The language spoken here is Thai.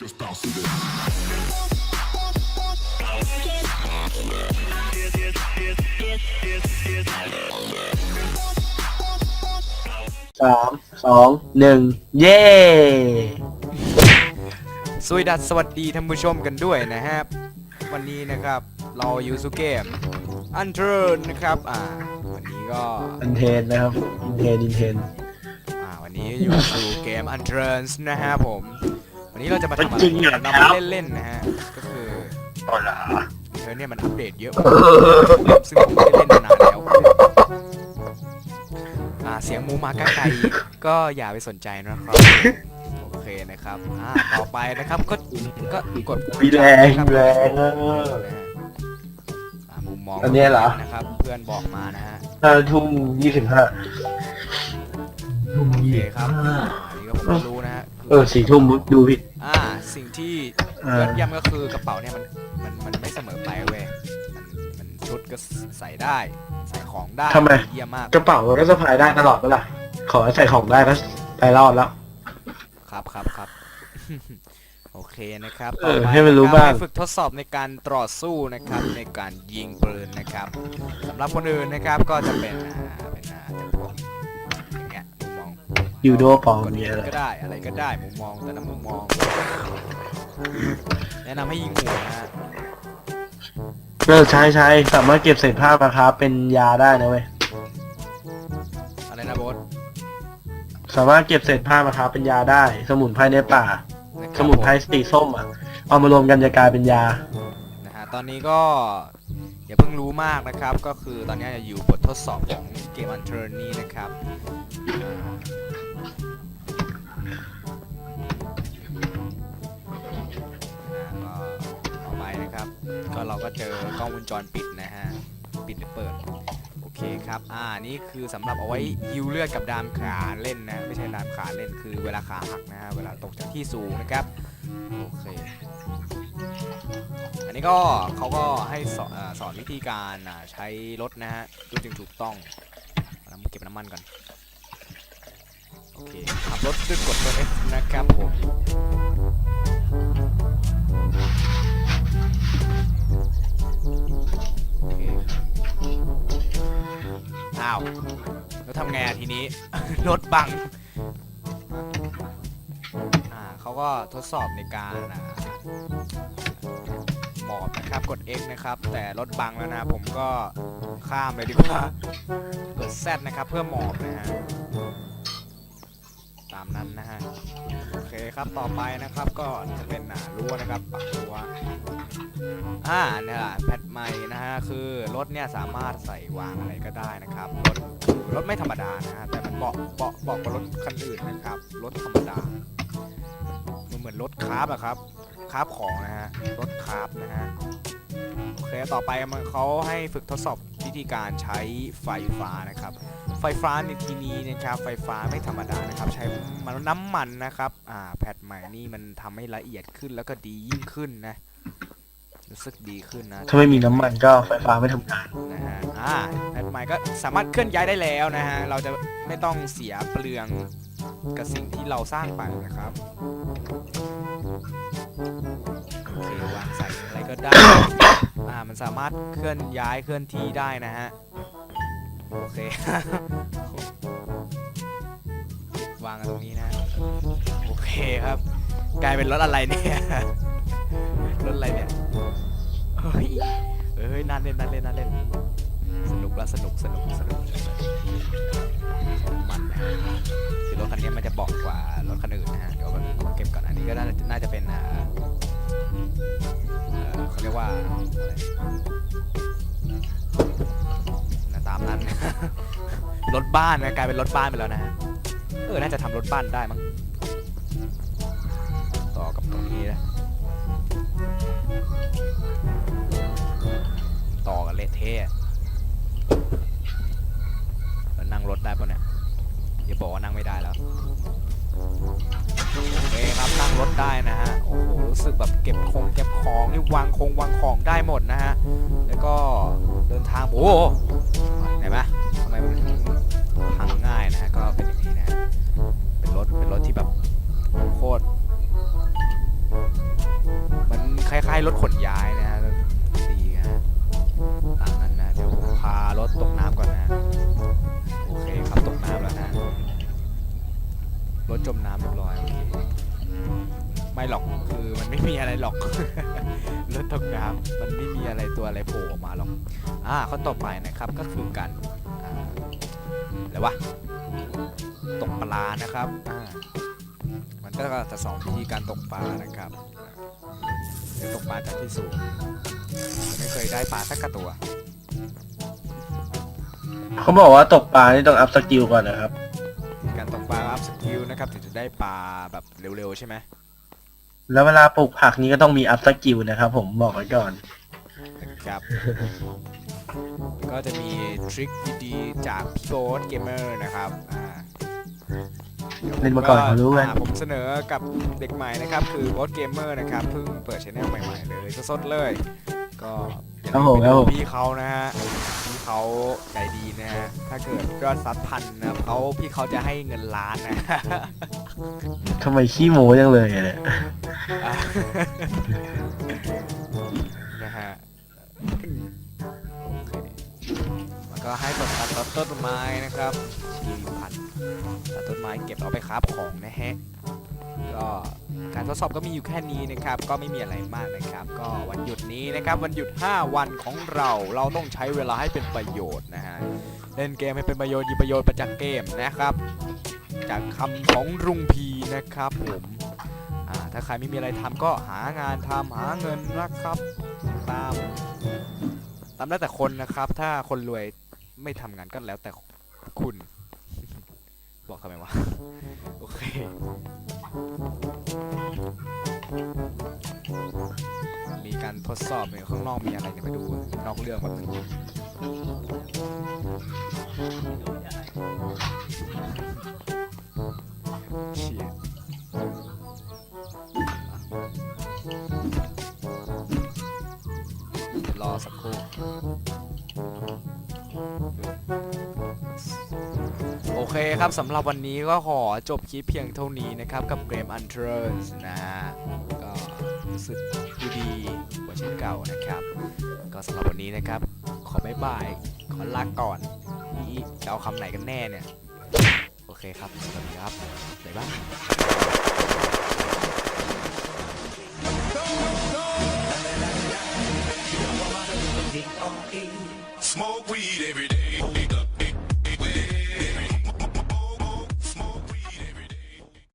Just bounce to this. สามสองหนึ่งเย้สวัสดีสวัสดีท่านผู้ชมกันด้วยนะครับ วันนี้นะครับเราอยู่สู่เกมอันเทอร์นะครับ อ่า วันนี้ก็ อินเทนนะครับอินเทนอินเทนอ่า วันนี้อยู่สู่เกมอันเทอร์นะฮะผม วันนี้เราจะมาทำอะไรจริงเหรอเราครัมาบเล่นๆนะฮะ ก็คืออ๋อเหรอเธอเนี่ยมันอัปเดตเยอะมากซึ่งผมไม่ได้เล่นมานานแล้วอ่าเสียงหมูหมาก้าไก่ก็อย่าไปสนใจนะครับ โอเคนะครับอ่าต่อไปนะครับ ก็ก็กดมีแรงครับแรงเอออ่ามุมมองอันเนี้ยเหรอ นะครับ เพื่อนบอกมานะฮะ ห้าทุ่มยี่สิบห้าทุ่มโอยี่เคสิบครับห้าอันนี้ก็ผมก็รู้นะฮะ เออสี่ทุ่มดูผิดอ่าสิ่งที่อ่ายอดเยี่ยมก็คือกระเป๋าเนี่ยมันมันมันไม่เสมอไปเว้ยมันมันชุดก็ใส่ได้ใส่ของได้ทำไม เยี่ยมมากกระเป๋ามันก็สะพายได้ตลอดเปะล่าขอให้ใส่ของได้ก็ไปรอดแล้ว ครับครับครับ โอเคนะครับเออต่ไปให้มันรู้บ้างกฝึกทดสอบในการต่อสู้นะครับ ในการยิงปืนนะครับสำหรับคนอื่นนะครับก็จะเป็นอ่าเป็นอ่าจะพวก ยูโดปลอมกดเนี่ยเล่นแหละก็ได้อะไรก็ได้มุมมองแต่ละมุมมอง แนะนำให้ยิงหัวนะฮะเออใช้ใช้สามารถเก็บเศษผ้ามาครับเป็นยาได้นะเว้ยอะไรนะโบสสามารถเก็บเศษผ้ามาครับเป็นยาได้ สมุนไพรในป่านะคสรับมุนไพรสีส้มอะเอามารวมกันจะกลายเป็นยา นะฮะตอนนี้ก็ อย่าเพิ่งรู้มากนะครับ ก็คือตอนนี้อยู่บททดสอบของเกมอันเทอร์นี้นะครับอ่า ก็เราก็เจอกล้องวงจรปิดนะฮะ ปิดหรือเปิด โอเคครับ อ่า นี่คือสำหรับเอาไว้ฮิวเลือดกับดามขาเล่นนะ ไม่ใช่ดามขาเล่น คือเวลาขาหักนะฮะ เวลาตกจากที่สูงนะครับ โอเค อันนี้ก็เขาก็ให้สอนอ่าสอนวิธีการใช้รถนะฮะดูจึงถูกต้องเอาน้ำเก็บน้ำมันก่อน โอเค ขับรถด้วยกดตัว F นะครับผม รถบัง อ่าเขาก็ทดสอบในการอ่าหมอบนะครับกด X นะครับ แต่รถบังแล้วนะผมก็ข้ามเลยดีกว่า กด Z นะครับเพื่อหมอบนะฮะ ตามนั้นนะฮะ โอเคครับต่อไปนะครับก็จะเป็นหนารั้วนะครับปักรั้วอ่าเนี่ยแหละแพท ใหม่นะฮะคือรถเนี่ยสามารถใส่วางอะไรก็ได้นะครับรถรถไม่ธรรมดานะฮะแต่มันเบาะเบาะเบาะกว่ารถคันอื่นนะครับรถธรรมดามันเหมือนรถคาร์บอะครับคาร์บของนะฮะรถคาร์บนะฮะโอเคต่อไปมันเขาให้ฝึกทดสอบวิธีการใช้ไฟฟ้านะครับ ไฟฟ้าในที่นี้นะครับไฟฟ้าไม่ธรรมดานะครับ ใช้มันน้ำมันนะครับอ่าแพทใหม่นี่มันทำให้ละเอียดขึ้นแล้วก็ดียิ่งขึ้นนะ รู้สึกดีขึ้นนะถ้าไม่มีน้ำมันก็ไฟฟ้าไม่ทำงานนะฮะอ่าแพทใหม่ก็สามารถเคลื่อนย้ายได้แล้วนะฮะ เราจะไม่ต้องเสียเปลืองกับสิ่งที่เราสร้างไปนะครับโอเควางใส่อะไรก็ได้ อ่ามันสามารถเคลื่อนย้ายเคลื่อนที่ได้นะฮะ โอเค วางกันตรงนี้นะ โอเคครับ กลายเป็นรถอะไรเนี่ย รถอะไรเนี่ย เฮ้ยเฮ้ยน่าเล่นน่าเล่นน่าเล่นสนุกแล้วสนุกสนุกสนุกมันนะคือรถคันนี้มันจะเบอกกว่ารถคันอื่นนะฮะเดี๋ยวมันเก็บก่อนอันนี้ก็น่าจะน่าจะเป็นอ่าเอ่อเขาเรียกว่าอะไรตามนั้นรถบ้านนะกลายเป็นรถบ้านไปแล้วนะฮะเออ น่าจะทำรถบ้านได้มั้ง เละเทะแล้วนั่งรถได้ปะเนี่ยอย่าบอกว่านั่งไม่ได้แล้วโอเคครับนั่งรถได้นะฮะโอ้โหรู้สึกแบบเก็บคงเก็บของนี่วางคงวางของได้หมดนะฮะแล้วก็เดินทางโอ้โหเห็นไหมทำไมมันพังง่ายนะฮะก็เป็นอย่างนี้นะฮะเป็นรถเป็นรถที่แบบโคตรมันคล้ายๆรถขนย้าย ไม่หรอกคือมันไม่มีอะไรหรอก รถตกน้ำมันไม่มีอะไรตัวอะไรโผล่ออกมาหรอกอ่าข้อต่อไปนะครับก็คือการอ่าอะไรวะตกปลานะครับอ่ามันก็จะสองวิธีการตกปลานะครับอ่าตกปลาจากที่สูงแต่ไม่เคยได้ปลาสักกระตัว เขาบอกว่าตกปลานี่ต้องอัพสกิลก่อนนะครับ การตกปลาอัพสกิลนะครับถึงจะได้ปลาแบบเร็วๆใช่ไหม แล้วเวลาปลูกผักนี้ก็ต้องมีอัพสกิลนะครับ ผมบอกไว้ก่อน นะครับ ก็จะมีทริคดีๆจากพี่โบ๊ทเกมเมอร์นะครับอ่าดี๋ยวผเล่นมาก่อนเขารู้กัน อ่าผมเสนอกับเด็กใหม่นะครับ คือโบ๊ทเกมเมอร์นะครับเพิ่งเปิดช anel ใหม่ ๆ เลยสดๆเลย ก็อย่าครับลืผมมไปครับดูผมพี่เขานะฮะพี่เขาใจดีนะฮะถ้าเกิดยอดซัดพันนะครับเขาพี่เขาจะให้เงินล้านนะ ทำไมขี้โม้จังเลยอะเนี่ยอะ นะฮะโอเคแล้วก็ให้ตัดตัดต้นไม้นะครับทีพันตัดต้นไม้เก็บเอาไปคราบของนะฮะก็การทดสอบก็มีอยู่แค่นี้นะครับ ก็ไม่มีอะไรมากนะครับ ก็วันหยุดนี้นะครับ วันหยุด 5 วันของเราเราต้องใช้เวลาให้เป็นประโยชน์นะฮะเล่นเกมให้เป็นประโยชน์ยิประโยชน์มาจากเกมนะครับ จากคำของรุงพีนะครับผม ถ้าใครไม่มีอะไรทำก็หางานทำหาเงินนะครับ ตาม ตามแล้วแต่คนนะครับ ถ้าคนรวยไม่ทำงานก็แล้วแต่คุณ บอกทำไมวะ โอเคมีการทดสอบเนี่ยข้างนอกมีอะไรเนี่ยไปดูนอกเรื่องแบบนึงเชี สักครู่โอเคครับสำหรับวันนี้ก็ขอจบคลิปเพียงเท่านี้นะครับกับเกม u n t r a n s นะฮะก็รู้สึกดูดีกว่าเช่นเก่านะครับ ก็สำหรับวันนี้นะครับ ขอบ๊ายบาย ขอลาก่อนนี่จะเอาคำไหนกันแน่เนี่ย โอเคครับสวัสดีครับบ๊ายบาย